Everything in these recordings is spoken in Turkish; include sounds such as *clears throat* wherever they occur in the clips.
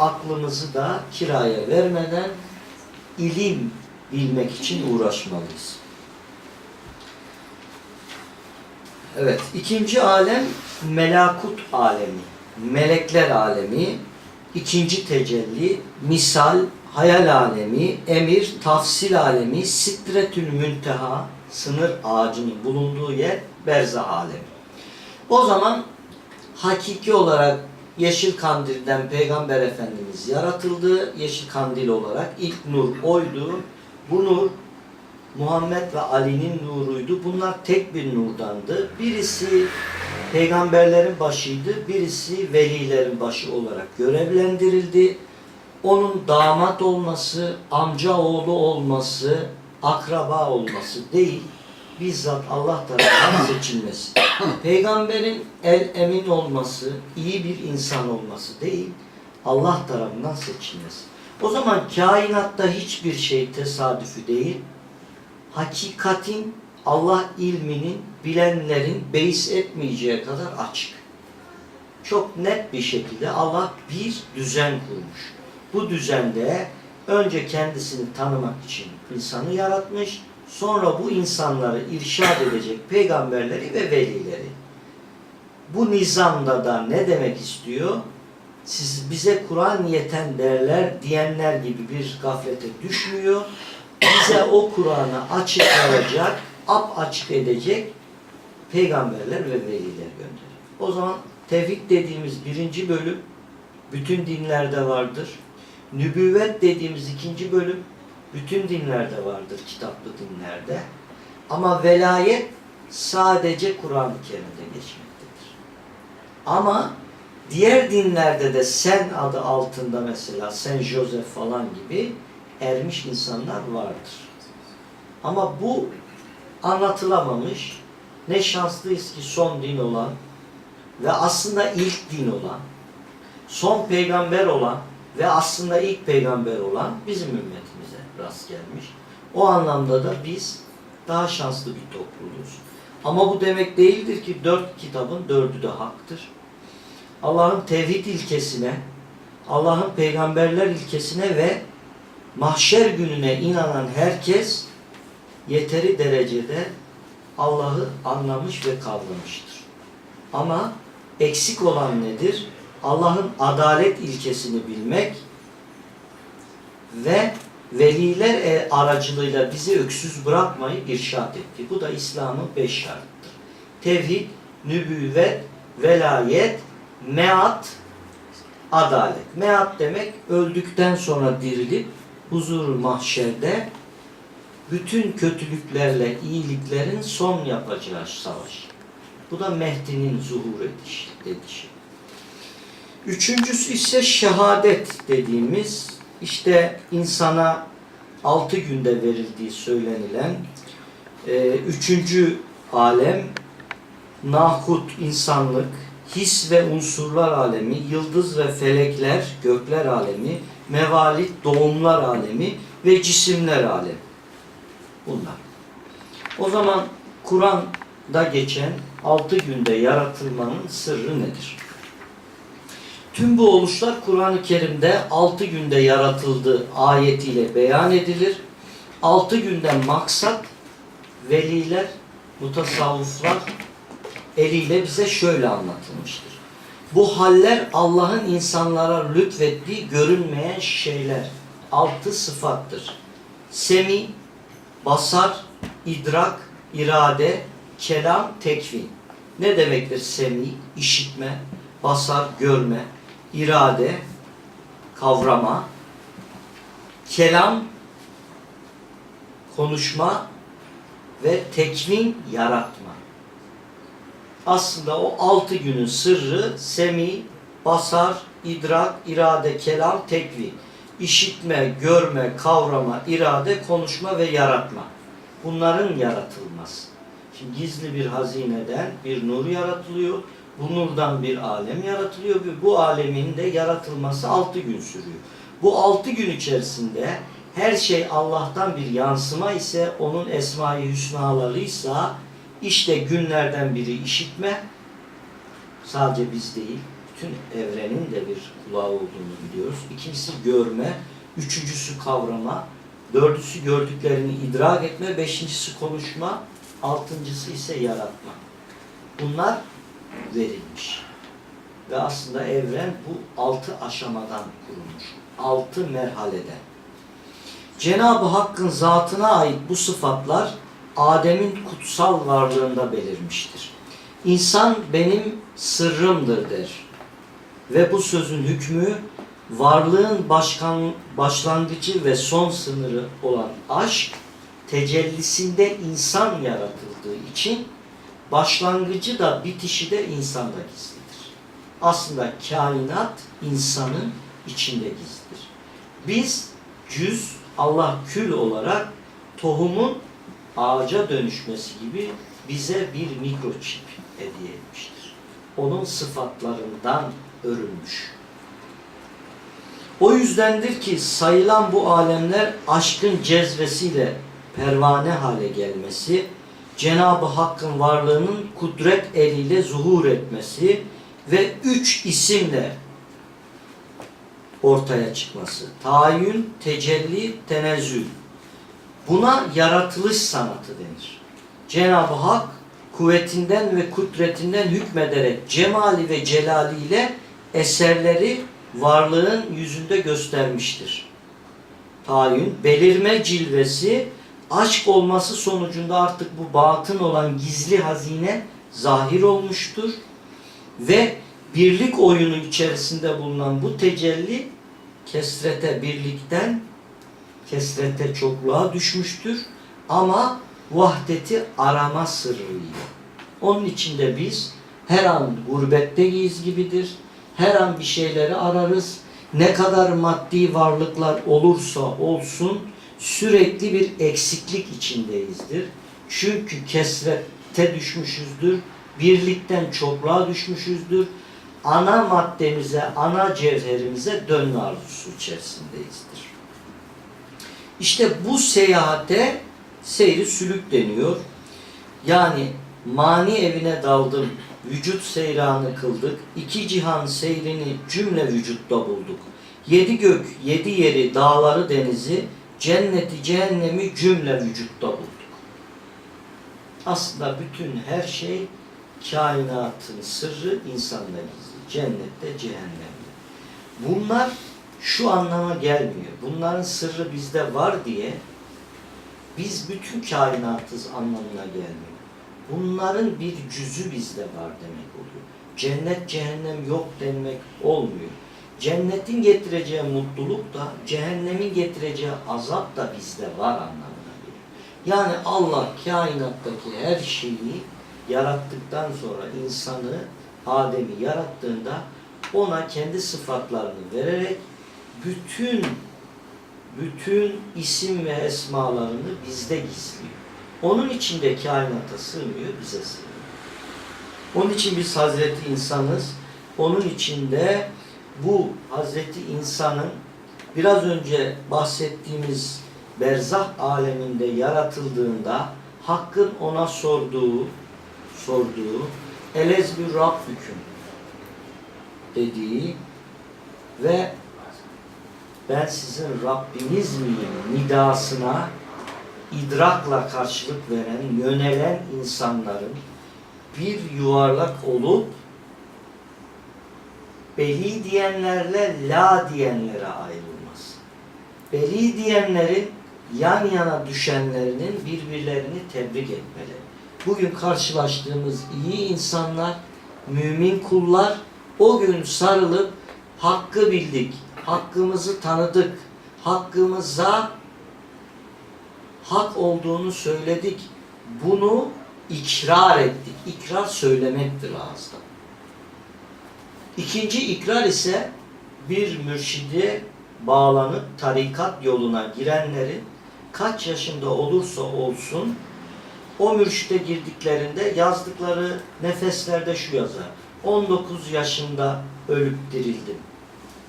aklımızı da kiraya vermeden ilim bilmek için uğraşmalıyız. Evet, ikinci alem melakut alemi, melekler alemi, ikinci tecelli, misal, hayal alemi, emir, tafsil alemi, sitretül münteha, sınır ağacının bulunduğu yer, berzah alemi. O zaman hakiki olarak Yeşil Kandil'den Peygamber Efendimiz yaratıldı. Yeşil Kandil olarak ilk nur oydu. Bu nur Muhammed ve Ali'nin nuruydu. Bunlar tek bir nurdandı. Birisi peygamberlerin başıydı, birisi velilerin başı olarak görevlendirildi. Onun damat olması, amca oğlu olması, akraba olması değil, bizzat Allah tarafından seçilmesi. *clears throat* Peygamberin el emin olması, iyi bir insan olması değil, Allah tarafından seçilmesi. O zaman kainatta hiçbir şey tesadüfü değil, hakikatin Allah ilminin bilenlerin beis etmeyeceği kadar açık. Çok net bir şekilde Allah bir düzen kurmuş. Bu düzende önce kendisini tanımak için insanı yaratmış, sonra bu insanları irşad edecek peygamberleri ve velileri. Bu nizamda da ne demek istiyor? Siz bize Kur'an yeten derler diyenler gibi bir gaflete düşmüyor. Bize o Kur'an'ı açıklayacak, ap açık edecek peygamberler ve veliler gönderiyor. O zaman tevhid dediğimiz birinci bölüm bütün dinlerde vardır. Nübüvvet dediğimiz ikinci bölüm bütün dinlerde vardır, kitaplı dinlerde. Ama velayet sadece Kur'an-ı Kerim'de geçmektedir. Ama diğer dinlerde de sen adı altında mesela Saint Joseph falan gibi ermiş insanlar vardır. Ama bu anlatılamamış. Ne şanslıyız ki son din olan ve aslında ilk din olan, son peygamber olan ve aslında ilk peygamber olan bizim ümmetimize rast gelmiş. O anlamda da biz daha şanslı bir topluluğuz. Ama bu demek değildir ki dört kitabın dördü de haktır. Allah'ın tevhid ilkesine, Allah'ın peygamberler ilkesine ve mahşer gününe inanan herkes yeteri derecede Allah'ı anlamış ve kavramıştır. Ama eksik olan nedir? Allah'ın adalet ilkesini bilmek ve veliler e- aracılığıyla bizi öksüz bırakmayı irşat etti. Bu da İslam'ın beş şartıdır. Tevhid, nübüvvet, velayet, meat, adalet. Meat demek öldükten sonra dirilip huzur mahşerde bütün kötülüklerle iyiliklerin son yapacağı savaş. Bu da Mehdi'nin zuhur edişi, edişi. Üçüncüsü ise şehadet dediğimiz işte insana altı günde verildiği söylenilen e, üçüncü alem nahut insanlık, his ve unsurlar alemi, yıldız ve felekler, gökler alemi, mevalit, doğumlar alemi ve cisimler alemi. Bunlar. O zaman Kur'an'da geçen altı günde yaratılmanın sırrı nedir? Tüm bu oluşlar Kur'an-ı Kerim'de altı günde yaratıldığı ayetiyle beyan edilir. Altı günden maksat veliler, mutasavvıflar eliyle bize şöyle anlatılmıştır. Bu haller Allah'ın insanlara lütfettiği görünmeyen şeyler. Altı sıfattır. Semi, basar, idrak, irade, kelam, tekvin. Ne demektir semi? İşitme, basar, görme, irade, kavrama, kelam, konuşma ve tekvin, yaratma. Aslında o altı günün sırrı semi, basar, idrak, irade, kelam, tekvin. İşitme, görme, kavrama, irade, konuşma ve yaratma. Bunların yaratılması. Şimdi gizli bir hazineden bir nur yaratılıyor. Bu nurdan bir alem yaratılıyor ve bu alemin de yaratılması altı gün sürüyor. Bu altı gün içerisinde her şey Allah'tan bir yansıma ise onun esma-i hüsnalarıysa işte günlerden biri işitme sadece biz değil bütün evrenin de bir kulağı olduğunu biliyoruz. İkincisi görme, üçüncüsü kavrama, dördüncüsü gördüklerini idrak etme, beşincisi konuşma, altıncısı ise yaratma. Bunlar verilmiş. Ve aslında evren bu altı aşamadan kurulmuş. Altı merhaleden. Cenab-ı Hakk'ın zatına ait bu sıfatlar Adem'in kutsal varlığında belirmiştir. İnsan benim sırrımdır der. Ve bu sözün hükmü varlığın başkan, başlangıcı ve son sınırı olan aşk tecellisinde insan yaratıldığı için başlangıcı da bitişi de insanda gizlidir. Aslında kainat insanın içinde gizlidir. Biz cüz Allah kül olarak tohumun ağaca dönüşmesi gibi bize bir mikroçip hediye etmiştir. Onun sıfatlarından örülmüş. O yüzdendir ki sayılan bu alemler aşkın cezvesiyle pervane hale gelmesi, Cenab-ı Hakk'ın varlığının kudret eliyle zuhur etmesi ve üç isimle ortaya çıkması. Tayin, tecelli, tenezzül. Buna yaratılış sanatı denir. Cenab-ı Hak kuvvetinden ve kudretinden hükmederek cemali ve celaliyle eserleri varlığın yüzünde göstermiştir. Tayin, belirme cilvesi, aşk olması sonucunda artık bu batın olan gizli hazine zahir olmuştur. Ve birlik oyunu içerisinde bulunan bu tecelli kesrete birlikten kesrete çokluğa düşmüştür. Ama vahdeti arama sırrıyla. Onun içinde biz her an gurbetteyiz gibidir. Her an bir şeyleri ararız. Ne kadar maddi varlıklar olursa olsun sürekli bir eksiklik içindeyizdir. Çünkü kesrete düşmüşüzdür. Birlikten çokluğa düşmüşüzdür. Ana maddemize, ana cevherimize dönme arzusu içerisindeyizdir. İşte bu seyahate seyri sülük deniyor. Yani mani evine daldım, vücut seyranı kıldık, iki cihan seyrini cümle vücutta bulduk. Yedi gök, yedi yeri, dağları, denizi, cenneti, cehennemi cümle vücutta bulduk. Aslında bütün her şey kainatın sırrı insanda gizli. Cennette, cehennemde. Bunlar şu anlama gelmiyor. Bunların sırrı bizde var diye biz bütün kainatız anlamına gelmiyor. Bunların bir cüzü bizde var demek oluyor. Cennet, cehennem yok demek olmuyor. Cennetin getireceği mutluluk da, cehennemin getireceği azap da bizde var anlamına geliyor. Yani Allah kainattaki her şeyi yarattıktan sonra insanı, Adem'i yarattığında ona kendi sıfatlarını vererek bütün bütün isim ve esmalarını bizde gizliyor. Onun içinde kainata sığmıyor, bize sığmıyor. Onun için biz Hazreti insanız. Onun içinde bu Hazreti insanın biraz önce bahsettiğimiz berzah aleminde yaratıldığında Hakk'ın ona sorduğu sorduğu elezbü rabbüküm dediği ve ben sizin Rabbiniz miyim nidasına idrakla karşılık veren, yönelen insanların bir yuvarlak olup beli diyenlerle la diyenlere ayrılmaz. Beli diyenlerin yan yana düşenlerinin birbirlerini tebrik etmeleri. Bugün karşılaştığımız iyi insanlar, mümin kullar o gün sarılıp hakkı bildik, hakkımızı tanıdık, hakkımıza hak olduğunu söyledik. Bunu ikrar ettik. İkrar söylemektir ağızda. İkinci ikrar ise bir mürşide bağlanıp tarikat yoluna girenlerin kaç yaşında olursa olsun o mürşide girdiklerinde yazdıkları nefeslerde şu yazar. 19 yaşında ölüp dirildim.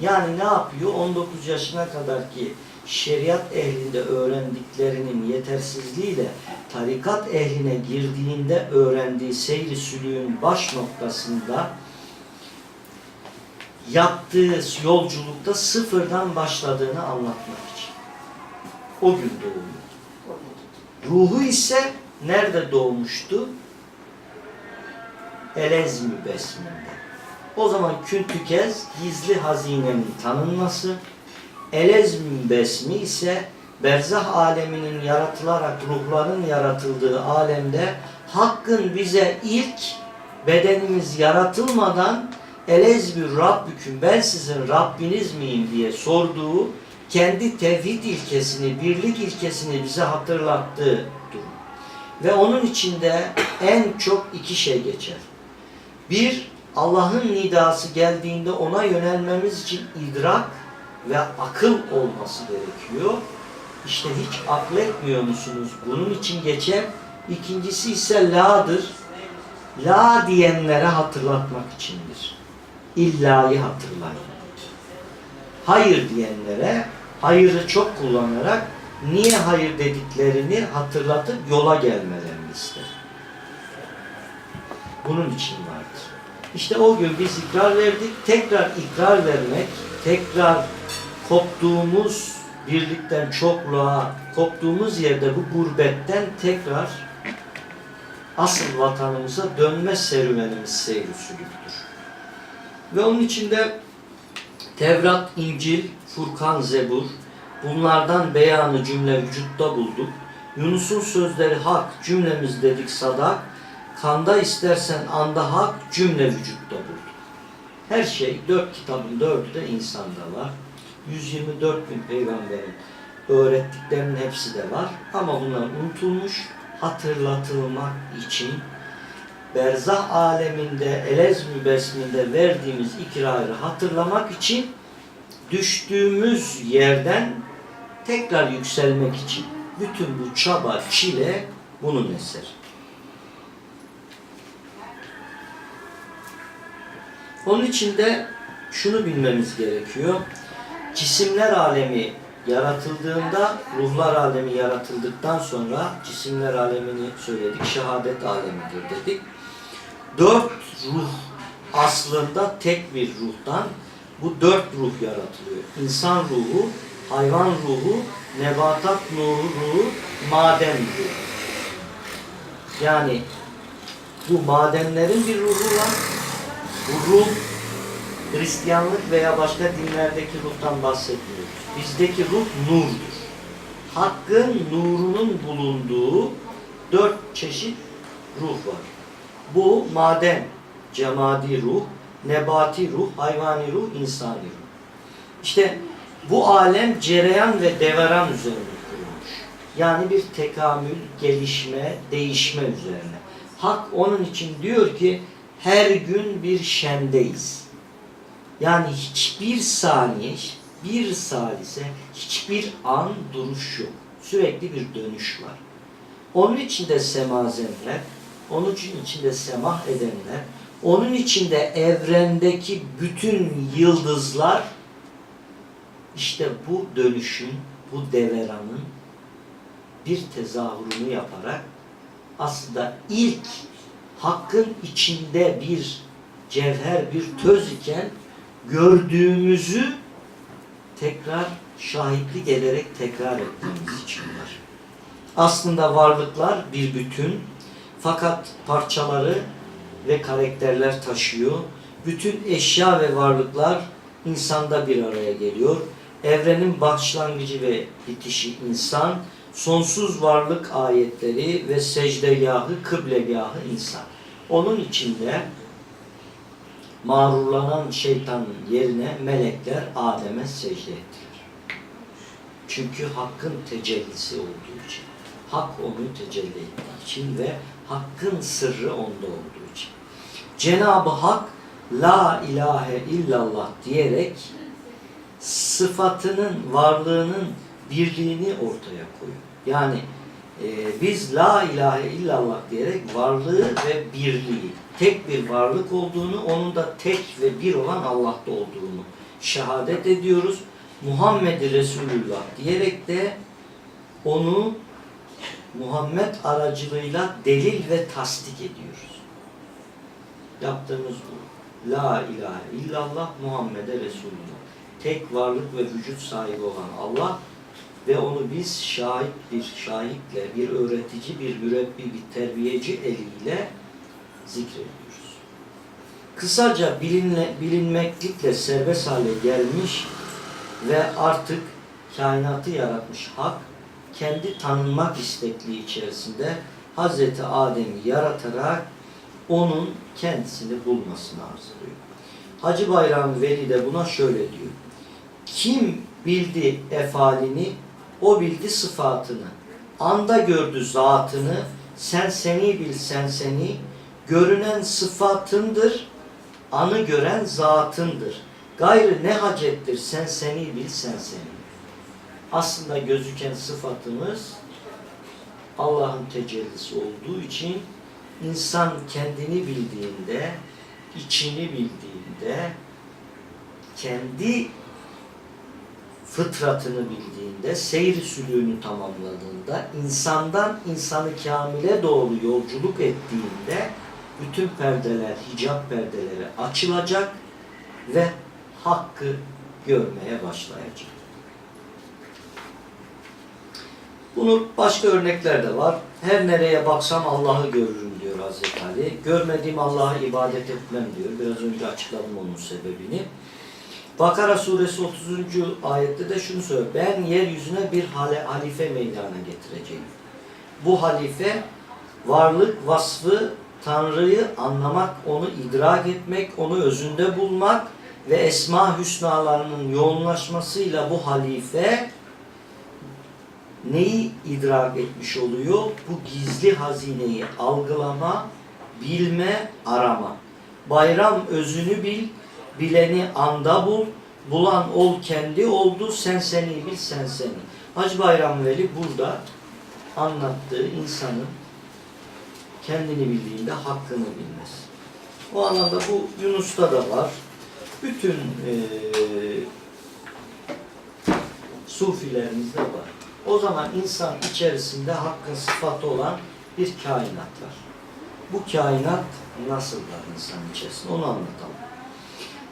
Yani ne yapıyor? 19 yaşına kadar ki şeriat ehlinde öğrendiklerinin yetersizliğiyle tarikat ehline girdiğinde öğrendiği seyri sülüğün baş noktasında yaptığı yolculukta sıfırdan başladığını anlatmak için. O gün doğuyor. Ruhu ise nerede doğmuştu? Elezmi besminde. O zaman küntükez gizli hazinenin tanınması, elezmi besmi ise berzah aleminin yaratılarak ruhların yaratıldığı alemde Hakkın bize ilk bedenimiz yaratılmadan elezbü Rabbüküm ben sizin Rabbiniz miyim diye sorduğu kendi tevhid ilkesini, birlik ilkesini bize hatırlattığı durum. Ve onun içinde en çok iki şey geçer. Bir, Allah'ın nidası geldiğinde ona yönelmemiz için idrak ve akıl olması gerekiyor. İşte hiç akletmiyor musunuz? Bunun için geçen İkincisi ise la'dır. La diyenlere hatırlatmak içindir. İlla'yı hatırlayın. Hayır diyenlere hayırı çok kullanarak niye hayır dediklerini hatırlatıp yola gelmelerini ister. Bunun için vardır. İşte o gün biz ikrar verdik. Tekrar ikrar vermek, tekrar koptuğumuz birlikten çokluğa, koptuğumuz yerde bu gurbetten tekrar asıl vatanımıza dönme serüvenimiz seyir sülüktür. Ve onun içinde Tevrat, İncil, Furkan, Zebur bunlardan beyanı cümle vücutta bulduk. Yunus'un sözleri hak, cümlemiz dedik sadak. Kanda istersen anda hak, cümle vücutta bulduk. Her şey dört kitabın dördü de insanda var. 124 bin peygamberin öğrettiklerinin hepsi de var. Ama bunlar unutulmuş, hatırlatılmak için berzah aleminde elez mübesminde verdiğimiz ikrarı hatırlamak için düştüğümüz yerden tekrar yükselmek için bütün bu çaba, çile bunun eseri. Onun için de şunu bilmemiz gerekiyor. Cisimler alemi yaratıldığında, ruhlar alemi yaratıldıktan sonra cisimler alemini söyledik, şehadet alemidir dedik. Dört ruh aslında tek bir ruhtan bu dört ruh yaratılıyor. İnsan ruhu, hayvan ruhu, nebatat ruhu, maden ruhu. Yani bu madenlerin bir ruhu var. Bu ruh Hristiyanlık veya başka dinlerdeki ruhtan bahsetmiyoruz. Bizdeki ruh nurdur. Hakkın nurunun bulunduğu dört çeşit ruh var. Bu maden, cemadi ruh, nebati ruh, hayvani ruh, insani ruh. İşte bu alem cereyan ve deveran üzerine kurulmuş. Yani bir tekamül, gelişme, değişme üzerine. Hak onun için diyor ki her gün bir şendeyiz. Yani hiçbir saniye, bir salise, hiçbir an duruş yok. Sürekli bir dönüş var. Onun içinde semazenler, onun içinde semah edenler, onun içinde evrendeki bütün yıldızlar işte bu dönüşün, bu deveranın bir tezahürünü yaparak aslında ilk hakkın içinde bir cevher, bir töz iken gördüğümüzü tekrar şahitlik ederek tekrar ettiğimiz için var. Aslında varlıklar bir bütün fakat parçaları ve karakterler taşıyor. Bütün eşya ve varlıklar insanda bir araya geliyor. Evrenin başlangıcı ve bitişi insan, sonsuz varlık ayetleri ve secdegahı, kıblegahı insan. Onun içinde mağrurlanan şeytanın yerine melekler Adem'e secde ettiler. Çünkü hakkın tecellisi olduğu için. Hak onu tecelli ettiği için ve hakkın sırrı onda olduğu için. Cenab-ı Hak La ilahe illallah diyerek sıfatının, varlığının birliğini ortaya koyuyor. Yani e, biz La ilahe illallah diyerek varlığı ve birliği, tek bir varlık olduğunu, onun da tek ve bir olan Allah'ta olduğunu şehadet ediyoruz. Muhammed Resulullah diyerek de onu Muhammed aracılığıyla delil ve tasdik ediyoruz. Yaptığımız bu. La ilahe illallah Muhammed'e Resulullah. Tek varlık ve vücut sahibi olan Allah ve onu biz şahit bir şahitle, bir öğretici, bir mürebbi, bir terbiyeci eliyle zikrediyoruz. Kısaca bilinle, bilinmeklikle serbest hale gelmiş ve artık kainatı yaratmış hak kendi tanınmak istekliği içerisinde Hazreti Adem'i yaratarak onun kendisini bulmasını arzuluyor. Hacı Bayram Veli de buna şöyle diyor. Kim bildi efalini, o bildi sıfatını. Anda gördü zatını, sen seni bil sen seni. Görünen sıfatındır, anı gören zatındır. Gayrı ne hacettir sen seni bil sen seni. Aslında gözüken sıfatımız Allah'ın tecellisi olduğu için insan kendini bildiğinde, içini bildiğinde, kendi fıtratını bildiğinde, seyri sülüğünü tamamladığında, insandan insanı kamile doğru yolculuk ettiğinde bütün perdeler, hicap perdeleri açılacak ve hakkı görmeye başlayacak. Bunu başka örnekler de var. Her nereye baksam Allah'ı görürüm diyor Hazreti Ali. Görmediğim Allah'a ibadet etmem diyor. Biraz önce açıkladım onun sebebini. Bakara suresi 30. ayette de şunu söylüyor. Ben yeryüzüne bir hale, halife meydana getireceğim. Bu halife varlık vasfı Tanrı'yı anlamak, onu idrak etmek, onu özünde bulmak ve esma hüsnalarının yoğunlaşmasıyla bu halife neyi idrak etmiş oluyor? Bu gizli hazineyi algılama, bilme, arama. Bayram özünü bil, bileni anda bul, bulan ol kendi oldu, sen seni bil, sen seni. Hacı Bayram Veli burada anlattığı insanın kendini bildiğinde hakkını bilmesi. O anlamda bu Yunus'ta da var. Bütün eee sufilerimizde var. O zaman insan içerisinde hakkın sıfatı olan bir kainat var. Bu kainat nasıl var insan içerisinde onu anlatalım.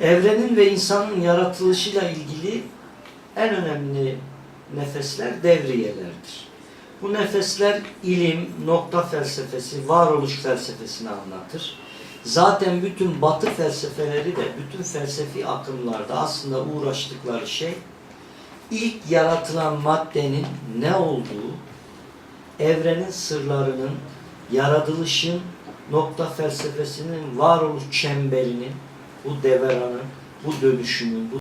Evrenin ve insanın yaratılışıyla ilgili en önemli nefesler devriyelerdir. Bu nefesler ilim, nokta felsefesi, varoluş felsefesini anlatır. Zaten bütün batı felsefeleri de, bütün felsefi akımlarda aslında uğraştıkları şey ilk yaratılan maddenin ne olduğu, evrenin sırlarının, yaratılışın, nokta felsefesinin, varoluş çemberinin, bu deveranın, bu dönüşümün, bu